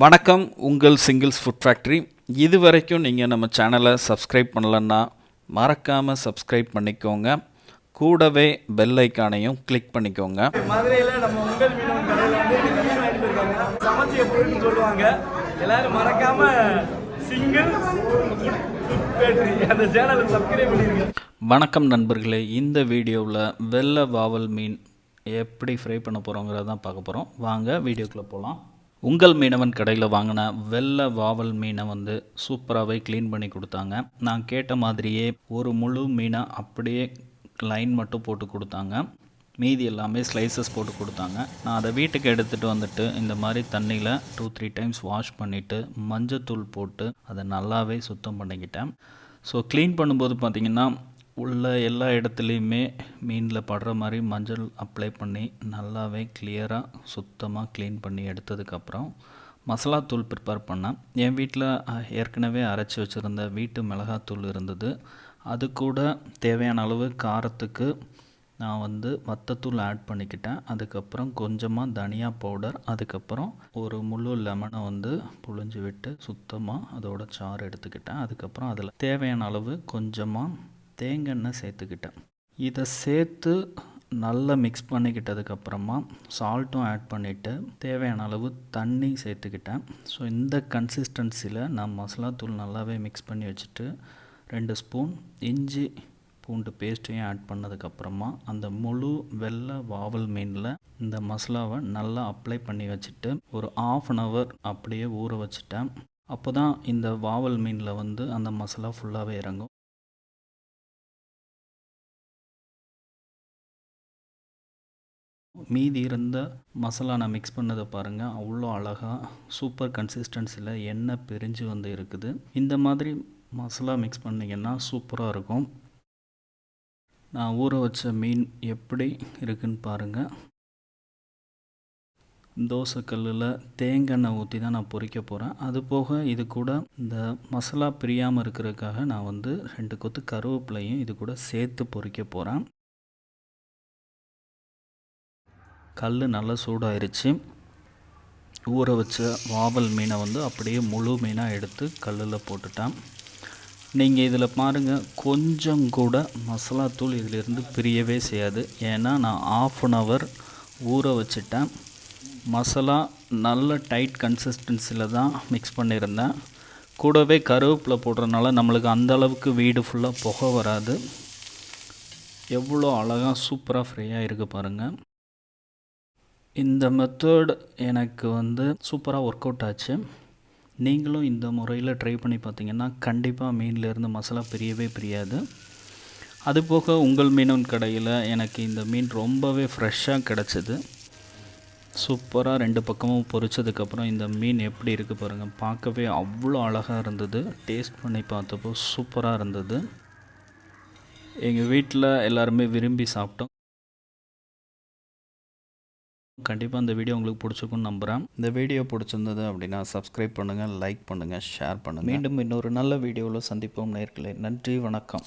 வணக்கம் உங்கள் singles food factory. இது வரைக்கும் நீங்கள் நம்ம சேனலை சப்ஸ்கிரைப் பண்ணலன்னா மறக்காமல் சப்ஸ்கிரைப் பண்ணிக்கோங்க. கூடவே பெல் ஐக்கானையும் கிளிக் பண்ணிக்கோங்க. மதுரையில் நம்ம உங்கள் மீனவன் கடையில் வந்து மீன் வாங்கிட்டு இருக்காங்க. சமைச்சு எப்படின்னு சொல்லுவாங்க. எல்லாரும் மறக்காம சிங்கிள் அந்த சேனலை சப்ஸ்கிரைப் பண்ணிருங்க. வணக்கம் நண்பர்களே. இந்த வீடியோவில் வெள்ளை வாவல் மீன் எப்படி ஃப்ரை பண்ண போகிறோங்கிறத தான் பார்க்க போகிறோம் வாங்க வீடியோக்குள்ளே போகலாம் உங்கள் மீனவன் கடையில் வாங்கின வெள்ளை வாவல் மீனை வந்து சூப்பராகவே க்ளீன் பண்ணி கொடுத்தாங்க. நான் கேட்ட மாதிரியே ஒரு முழு மீனை அப்படியே லைன் மட்டும் போட்டு கொடுத்தாங்க. மீதி எல்லாமே ஸ்லைசஸ் போட்டு கொடுத்தாங்க. நான் அதை வீட்டுக்கு எடுத்துகிட்டு வந்துட்டு இந்த மாதிரி தண்ணியில் டூ த்ரீ டைம்ஸ் வாஷ் பண்ணிவிட்டு மஞ்சத்தூள் போட்டு அதை நல்லாவே சுத்தம் பண்ணிக்கிட்டேன். ஸோ க்ளீன் பண்ணும்போது பார்த்திங்கன்னா உள்ள எல்லா இடத்துலையுமே மீனில் படுற மாதிரி மஞ்சள் அப்ளை பண்ணி நல்லாவே கிளியராக சுத்தமாக க்ளீன் பண்ணி எடுத்ததுக்கப்புறம் மசாலாத்தூள் ப்ரிப்பேர் பண்ணேன். என் வீட்டில் ஏற்கனவே அரைச்சி வச்சுருந்த வீட்டு மிளகாத்தூள் இருந்தது. அது கூட தேவையான அளவு காரத்துக்கு நான் வந்து வத்தத்தூள் ஆட் பண்ணிக்கிட்டேன். அதுக்கப்புறம் கொஞ்சமாக தனியா பவுடர் அதுக்கப்புறம் ஒரு முழு லெமனை வந்து புழிஞ்சு விட்டு சுத்தமாக அதோட சாறு எடுத்துக்கிட்டேன். அதுக்கப்புறம் அதில் தேவையான அளவு கொஞ்சமாக தேங்காய் சேர்த்துக்கிட்டேன். இதை சேர்த்து நல்லா மிக்ஸ் பண்ணிக்கிட்டதுக்கப்புறமா சால்ட்டும் ஆட் பண்ணிவிட்டு தேவையான அளவு தண்ணி சேர்த்துக்கிட்டேன். ஸோ இந்த கன்சிஸ்டன்சியில் நான் மசாலாத்தூள் நல்லாவே மிக்ஸ் பண்ணி வச்சுட்டு ரெண்டு ஸ்பூன் இஞ்சி பூண்டு பேஸ்ட்டையும் ஆட் பண்ணதுக்கப்புறமா அந்த முழு வெள்ளை வாவல் மீனில் இந்த மசாலாவை நல்லா அப்ளை பண்ணி வச்சுட்டு ஒரு ஆஃப் அன் ஹவர் அப்படியே ஊற வச்சுட்டேன். அப்போ தான் இந்த வாவல் மீனில் வந்து அந்த மசாலா ஃபுல்லாகவே இறங்கும். மீதி இருந்த மசாலா நான் மிக்ஸ் பண்ணதை பாருங்கள் அவ்வளோ அழகாக சூப்பர் கன்சிஸ்டன்சியில் எண்ணெய் பிரிஞ்சு வந்து இருக்குது. இந்த மாதிரி மசாலா மிக்ஸ் பண்ணிங்கன்னா சூப்பராக இருக்கும். நான் ஊற வச்ச மீன் எப்படி இருக்குன்னு பாருங்கள் தோசைக்கல்லில் தேங்காய் ஊற்றி தான் நான் பொறிக்க போகிறேன் அது போக இது கூட இந்த மசாலா பிரியாமல் இருக்கிறதுக்காக நான் வந்து ரெண்டு கொத்து கருவேப்பிலையும் இது கூட சேர்த்து பொறிக்க போகிறேன் கல் நல்லா சூடாயிருச்சு. ஊற வச்ச வாவல் மீனை வந்து அப்படியே முழு மீனாக எடுத்து கல்லில் போட்டுட்டேன். நீங்கள் இதில் பாருங்கள் கொஞ்சம் கூட மசாலாத்தூள் இதிலிருந்து பிரியவே செய்யாது. ஏன்னா நான் ஆஃப் அன் ஹவர் ஊற வச்சுட்டேன். மசாலா நல்ல டைட் கன்சிஸ்டன்சியில் தான் மிக்ஸ் பண்ணியிருந்தேன். கூடவே கருவேப்பிலை போடுறதுனால நம்மளுக்கு அந்த அளவுக்கு வீடு ஃபுல்லாக புகை வராது. எவ்வளோ அழகாக சூப்பராக ஃப்ரீயாக இருக்குது பாருங்கள் இந்த மெத்தட் எனக்கு வந்து சூப்பராக ஒர்க் அவுட் ஆச்சு. நீங்களும் இந்த முறையில் ட்ரை பண்ணி பார்த்தீங்கன்னா கண்டிப்பாக மீன்லேருந்து மசாலா பிரியவே பிரியாது. அதுபோக உங்கள் மீனும் கடையில் எனக்கு இந்த மீன் ரொம்பவே ஃப்ரெஷ்ஷாக கிடச்சிது. சூப்பராக ரெண்டு பக்கமும் பொரிச்சதுக்கப்புறம் இந்த மீன் எப்படி இருக்குது பாருங்கள் பார்க்கவே அவ்வளோ அழகாக இருந்தது. டேஸ்ட் பண்ணி பார்த்தப்போ சூப்பராக இருந்தது. எங்கள் வீட்டில் எல்லாருமே விரும்பி சாப்பிட்டோம். கண்டிப்பாக இந்த வீடியோ உங்களுக்கு பிடிச்சிருக்குன்னு நம்புகிறேன் இந்த வீடியோ பிடிச்சிருந்தது அப்படின்னா சப்ஸ்கிரைப் பண்ணுங்கள் லைக் பண்ணுங்கள் ஷேர் பண்ணுங்கள் மீண்டும் இன்னொரு நல்ல வீடியோவில் சந்திப்போம் நேர்களே. நன்றி வணக்கம்.